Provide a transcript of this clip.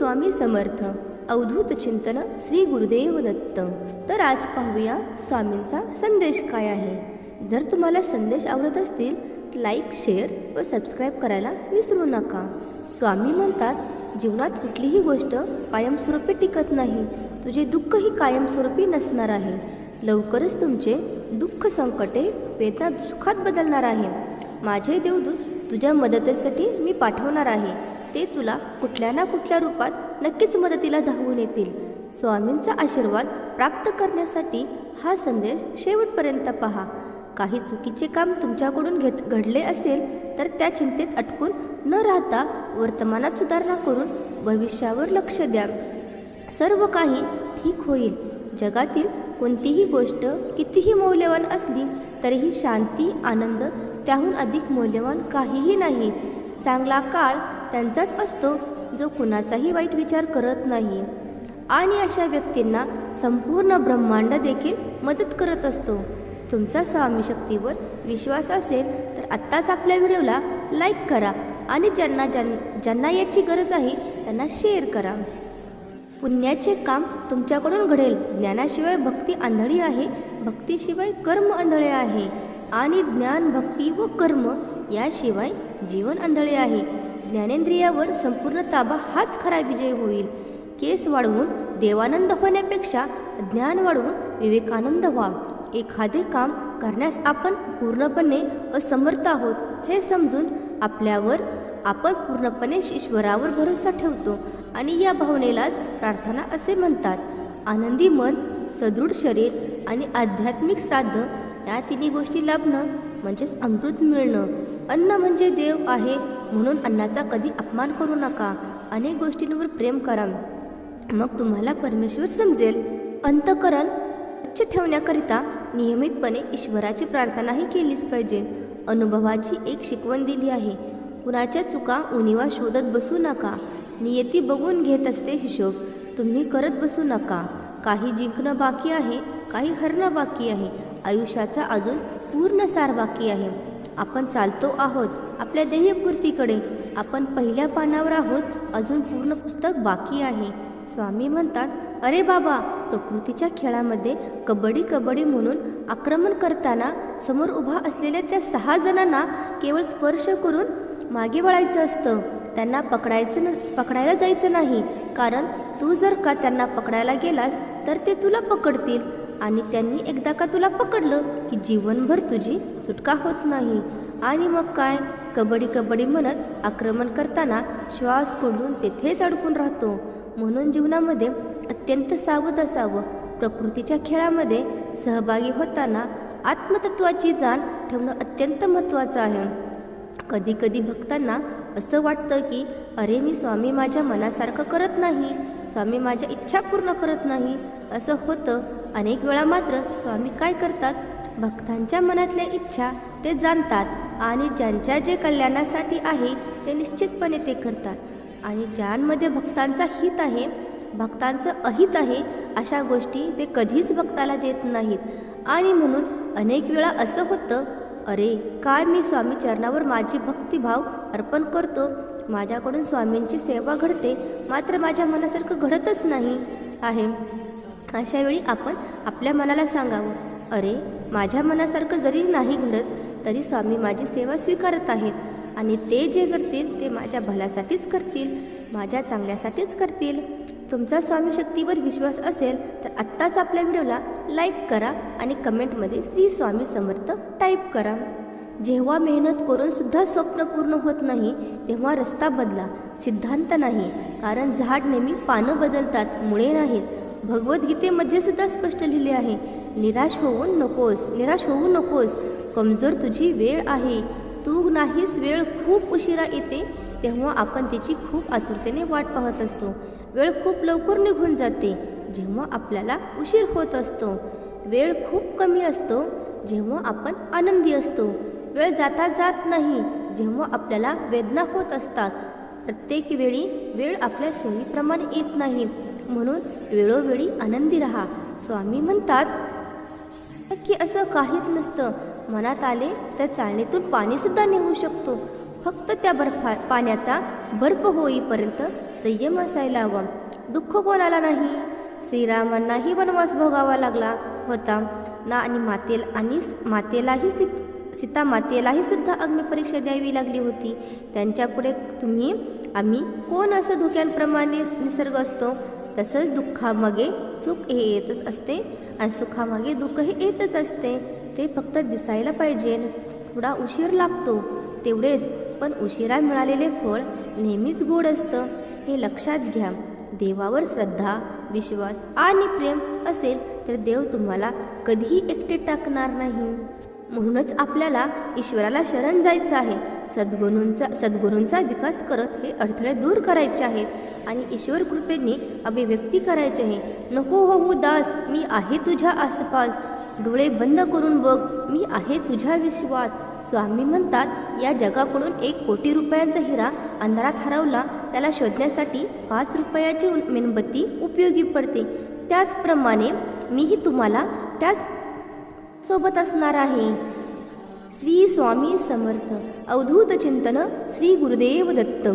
स्वामी समर्थ. अवधूत चिंतन श्री गुरुदेव दत्त. तर आज पाहूया स्वामींचा संदेश काय आहे. जर तुम्हाला संदेश आवडत असतील लाईक शेअर व सबस्क्राईब करायला विसरू नका. स्वामी म्हणतात जीवनात कुठलीही गोष्ट कायमस्वरूपी टिकत नाही. तुझे दुःखही कायमस्वरूपी नसणार आहे. लवकरच तुमचे दुःख संकटे वेदना सुखात बदलणार आहे. माझे देवदूत तुझ्या मदतीसाठी मी पाठवणार आहे. ते तुला कुठल्या ना कुठल्या रूपात नक्कीच मदतीला धावून येतील. स्वामींचा आशीर्वाद प्राप्त करण्यासाठी हा संदेश शेवटपर्यंत पहा. काही चुकीचे काम तुमच्याकडून घेत घडले असेल तर त्या चिंतेत अटकून न राहता वर्तमानात सुधारणा करून भविष्यावर लक्ष द्या. सर्व काही ठीक होईल. जगातील कोणतीही गोष्ट कितीही मौल्यवान असली तरीही शांती आनंद त्याहून अधिक मौल्यवान काहीही नाही. चांगला काळ त्यांचाच असतो जो कुणाचाही वाईट विचार करत नाही. आणि अशा व्यक्तींना संपूर्ण ब्रह्मांड देखील मदत करत असतो. तुमचा स्वामी शक्तीवर विश्वास असेल तर आत्ताच आपल्या व्हिडिओला लाईक करा आणि ज्यांना ज्यां ज्यांना याची गरज आहे त्यांना शेअर करा. पुण्याचे काम तुमच्याकडून घडेल. ज्ञानाशिवाय भक्ती आंधळी आहे. भक्तीशिवाय कर्म आंधळे आहे. आणि ज्ञान भक्ती व कर्म याशिवाय जीवन आंधळे आहे. ज्ञानेंद्रियावर संपूर्ण ताबा हाच खरा विजय होईल. केस वाढवून देवानंद होण्यापेक्षा ज्ञान वाढवून विवेकानंद व्हा. एखादे काम करण्यास आपण पूर्णपणे असमर्थ आहोत हे समजून आपल्यावर आपण पूर्णपणे ईश्वरावर भरोसा ठेवतो आणि या भावनेलाच प्रार्थना असे म्हणतात. आनंदी मन सदृढ शरीर आणि आध्यात्मिक श्राद्ध या तिन्ही गोष्टी लाभणं म्हणजेच अमृत मिळणं. अन्न म्हणजे देव आहे म्हणून अन्नाचा कधी अपमान करू नका. अनेक गोष्टींवर प्रेम करा. मग तुम्हाला परमेश्वर समजेल. अंतकरण स्वच्छ ठेवण्याकरिता नियमितपणे ईश्वराची प्रार्थनाही केलीच पाहिजे. अनुभवाची एक शिकवण दिली आहे. कुणाच्या चुका उणिवा शोधत बसू नका. नियती बघून घेत असते हिशोब. तुम्ही करत बसू नका. काही जिंकणं बाकी आहे काही हरणं बाकी आहे. आयुष्याचा अजून पूर्ण सार बाकी आहे. आपण चालतो आहोत आपल्या ध्येयपूर्तीकडे आपण पहिल्या पानावर आहोत अजून पूर्ण पुस्तक बाकी आहे. स्वामी म्हणतात अरे बाबा प्रकृतीच्या खेळामध्ये कबड्डी कबड्डी म्हणून आक्रमण करताना समोर उभा असलेल्या त्या सहा जणांना केवळ स्पर्श करून मागे वळायचं असतं. त्यांना पकडायचं न पकडायला जायचं नाही. कारण तू जर का त्यांना पकडायला गेलास तर ते तुला पकडतील. आणि त्यांनी एकदा का तुला पकडलं की जीवनभर तुझी सुटका होत नाही. आणि मग काय? कबड्डी कबड्डी म्हणत आक्रमण करताना श्वास कोंडून तेथेच अडकून राहतो. म्हणून जीवनामध्ये अत्यंत सावध असावं. प्रकृतीच्या खेळामध्ये सहभागी होताना आत्मतत्वाची जाण ठेवणं अत्यंत महत्त्वाचं आहे. कधी कधी भक्तांना असं वाटतं की अरे मी स्वामी माझ्या मनासारखं करत नाही स्वामी माझ्या इच्छा पूर्ण करत नाही. असं होतं. अनेक वेळा मात्र स्वामी काय करतात? भक्तांच्या मनातल्या इच्छा ते जाणतात आणि ज्यांच्या जे कल्याणासाठी आहे ते निश्चितपणे ते करतात. आणि ज्यांमध्ये भक्तांचा हित आहे भक्तांचं अहित आहे अशा गोष्टी ते कधीच भक्ताला देत नाहीत. आणि म्हणून अनेक वेळा असं होतं अरे काय मी स्वामी चरणावर माझी भक्तिभाव अर्पण करतो. माझ्याकडून स्वामींची सेवा घडते. मात्र माझ्या मनासारखं घडतच नाही. आहे. अशा वेळी आपण आपल्या मनाला सांगावं. अरे माझ्या मनासारखं जरी नाही घडत तरी स्वामी माझी सेवा स्वीकारत आहेत. आणि ते जे करतील ते माझ्या भल्यासाठीच करतील. माझ्या चांगल्यासाठीच करतील. तुमचा स्वामी शक्तीवर विश्वास असेल तर आत्ताच आपल्या व्हिडिओला लाईक करा आणि कमेंटमध्ये श्री स्वामी समर्थ टाईप करा. जेव्हा मेहनत करून सुद्धा स्वप्न पूर्ण होत नाही तेव्हा रस्ता बदला. सिद्धांत नाही कारण झाड नेहमी पानं बदलतात मुळे नाहीत. भगवद्गीतेमध्ये सुद्धा स्पष्ट लिहिले आहे निराश होऊ नकोस निराश होऊ नकोस. कमजोर तुझी वेळ आहे. तू नाहीस वेळ खूप उशिरा येते. तेव्हा आपण तिची खूप आतुरतेने वाट पाहत असतो. वेळ खूप लवकर निघून जाते जेव्हा आपल्याला उशीर होत असतो. वेळ खूप कमी असतो जेव्हा आपण आनंदी असतो वेळ जाता जात नाही जेव्हा आपल्याला वेदना होत असतात. प्रत्येक वेळी वेळ आपल्या सोयीप्रमाणे येत नाही. म्हणून वेळोवेळी आनंदी राहा. स्वामी म्हणतात की असं काहीच नसतं. मनात आले तर चाळणीतून पाणीसुद्धा निघू शकतो. फक्त त्या बर्फा पाण्याचा बर्फ होईपर्यंत संयम असायला हवा. दुःख कोणाला नाही? श्रीरामांनाही वनवास भोगावा लागला. होता. ना आणि मातेला आणि मातेलाही सीत सीता मातेलाही सुद्धा अग्निपरीक्षा द्यावी लागली होती. त्यांच्यापुढे तुम्ही आम्ही कोण असं धुक्यांप्रमाणे निसर्ग असतो? तसंच दुःखामागे सुख हे येतच असते आणि सुखामागे दुःख हे येतच असते. ते फक्त दिसायला पाहिजे. थोडा उशीर लागतो. तेवढेच पण उशिरा मिळालेले फळ नेहमीच गोड असतं. हे लक्षात घ्या. देवावर श्रद्धा विश्वास आणि प्रेम असेल तर देव तुम्हाला कधीही एकटे टाकणार नाही. म्हणूनच आपल्याला ईश्वराला शरण जायचं आहे. सद्गुरूंचा सद्गुरूंचा विकास करत हे अडथळे दूर करायचे आहेत आणि ईश्वर कृपेने अभिव्यक्ती करायची आहे. नको हो, हो दास मी आहे तुझ्या आसपास. डोळे बंद करून बघ मी आहे तुझ्या विश्वास स्वामी म्हणतात या जगाकडून एक कोटी रुपयांचा हिरा अंधारात हरवला त्याला शोधण्यासाठी पाच रुपयाची मेणबत्ती उपयोगी पडते. त्याचप्रमाणे मीही तुम्हाला त्याच सोबत असणार आहे. श्री स्वामी समर्थ. अवधूत चिंतन श्री गुरुदेव दत्त.